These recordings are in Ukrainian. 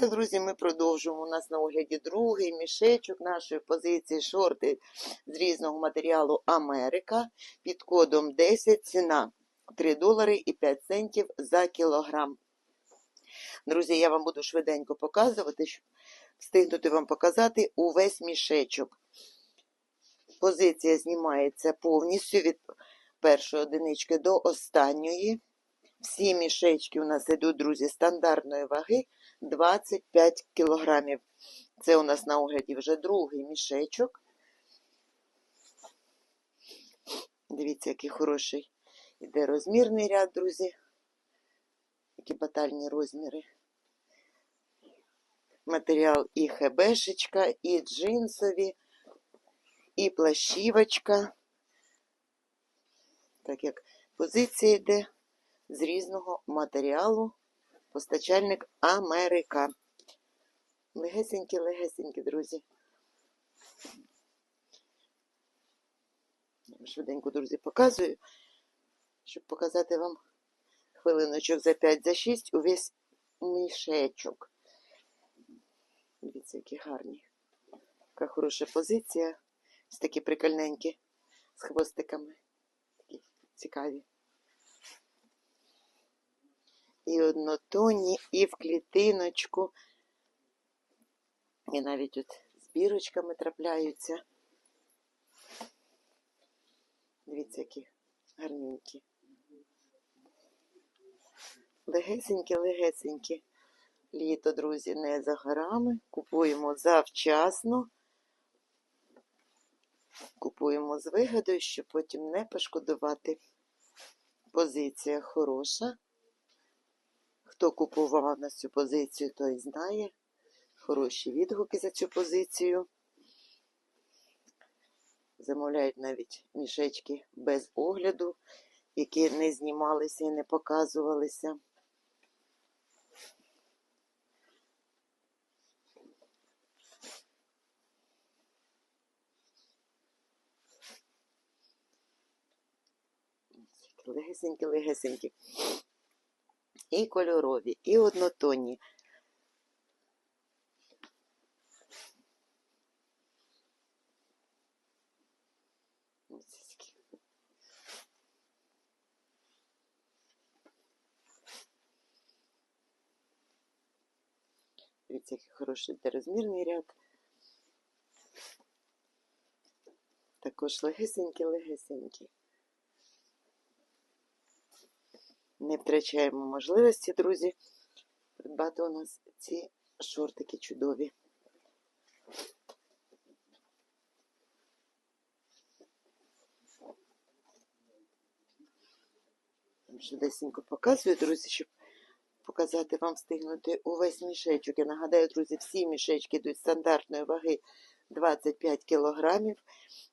так, друзі, ми продовжуємо. У нас на огляді другий мішечок нашої позиції шорти з різного матеріалу Америка під кодом 10 ціна 3 долари і 5 центів за кілограм. Друзі, я вам буду швиденько показувати, щоб встигнути вам показати увесь мішечок. Позиція знімається повністю від першої одинички до останньої. Всі мішечки у нас йдуть, друзі, стандартної ваги 25 кілограмів. Це у нас на огляді вже другий мішечок. Дивіться, який хороший іде розмірний ряд, друзі. Які батальні розміри. Матеріал і хебешечка, і джинсові, і плащівочка. Так як позиція йде з різного матеріалу. Постачальник Америка. Легесенькі, легесенькі, друзі. Швиденько, друзі, показую, щоб показати вам хвилиночок за 5 за 6 увесь мішечок. Дивіться, які гарні. Яка хороша позиція. Ось такі прикольненькі з хвостиками. Такі цікаві. І однотонні, і в клітиночку. І навіть от з бірочками трапляються. Дивіться, які гарненькі. Легесенькі, легесенькі. Літо, друзі, не за горами. Купуємо завчасно. Купуємо з вигодою, щоб потім не пошкодувати. Позиція хороша. Хто купував на цю позицію, той знає. Хороші відгуки за цю позицію. Замовляють навіть мішечки без огляду, які не знімалися і не показувалися. Легесенькі, легесенькі. І кольорові, і однотонні. Дивіться, який хороший де розмірний ряд. Також легесенькі-легесенькі. Не втрачаємо можливості, друзі, придбати у нас ці шортики чудові. Швидесенько показую, друзі, щоб показати вам встигнути увесь мішечок. Я нагадаю, друзі, всі мішечки йдуть стандартної ваги 25 кілограмів.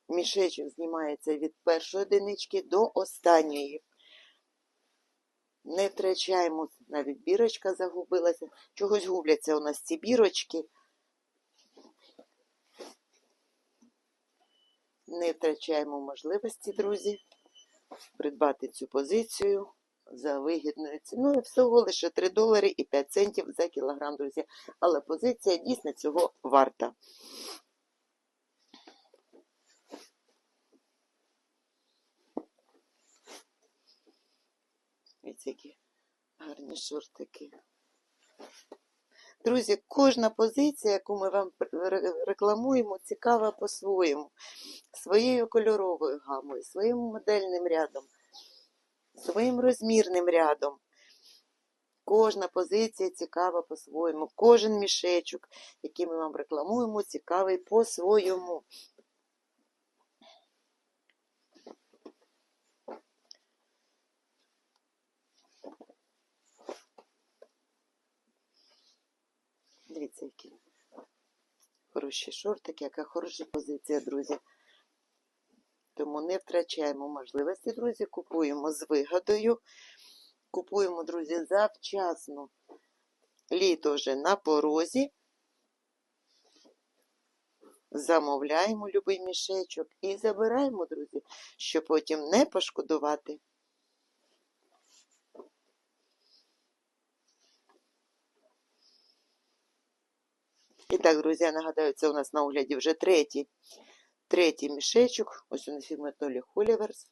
Мішечок знімається від першої одинички до останньої. Не втрачаємо, навіть бірочка загубилася. Чогось губляться у нас ці бірочки. Не втрачаємо можливості, друзі, придбати цю позицію за вигідною ціною. Всього лише 3 долари і 5 центів за кілограм, друзі. Але позиція дійсно цього варта. Які гарні шортики. Друзі, кожна позиція, яку ми вам рекламуємо, цікава по-своєму, своєю кольоровою гамою, своїм модельним рядом, своїм розмірним рядом. Кожна позиція цікава по-своєму. Кожен мішечок, який ми вам рекламуємо, цікавий по-своєму. Дивіться, які хороші шортики, яка хороша позиція, друзі. Тому не втрачаємо можливості, друзі. Купуємо з вигодою. Купуємо, друзі, завчасно. Літо вже на порозі. Замовляємо любий мішечок і забираємо, друзі, щоб потім не пошкодувати. І так, друзі, нагадаю, це у нас на огляді вже третій, третій мішечок. Ось у нас фірми Толі Холіверс.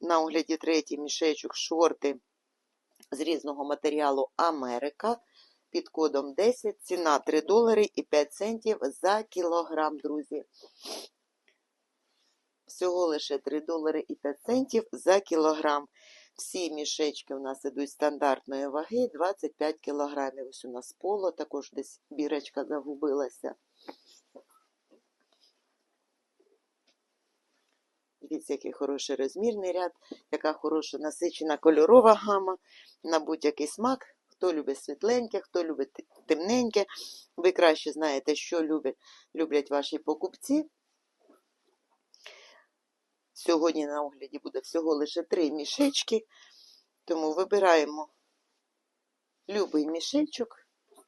На огляді третій мішечок шорти з різного матеріалу Америка під кодом 10. Ціна 3 долари і 5 центів за кілограм, друзі. Всього лише 3 долари і 5 центів за кілограм. Всі мішечки у нас ідуть стандартної ваги 25 кілограмів. Ось у нас поло, також десь бірочка загубилася. Дивіться, який хороший розмірний ряд, яка хороша насичена кольорова гама на будь-який смак. Хто любить світленьке, хто любить темненьке. Ви краще знаєте, що люблять, люблять ваші покупці. Сьогодні на огляді буде всього лише три мішечки, тому вибираємо любий мішечок,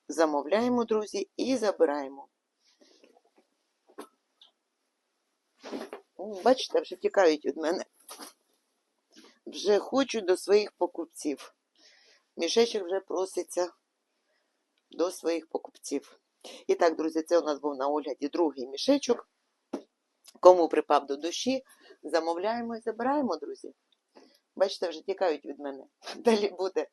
замовляємо, друзі, і забираємо. Бачите, вже тікають від мене. Вже хочу до своїх покупців. Мішечок вже проситься до своїх покупців. І так, друзі, це у нас був на огляді другий мішечок. Кому припав до душі, замовляємо і забираємо, друзі. Бачите, вже тікають від мене. Далі буде.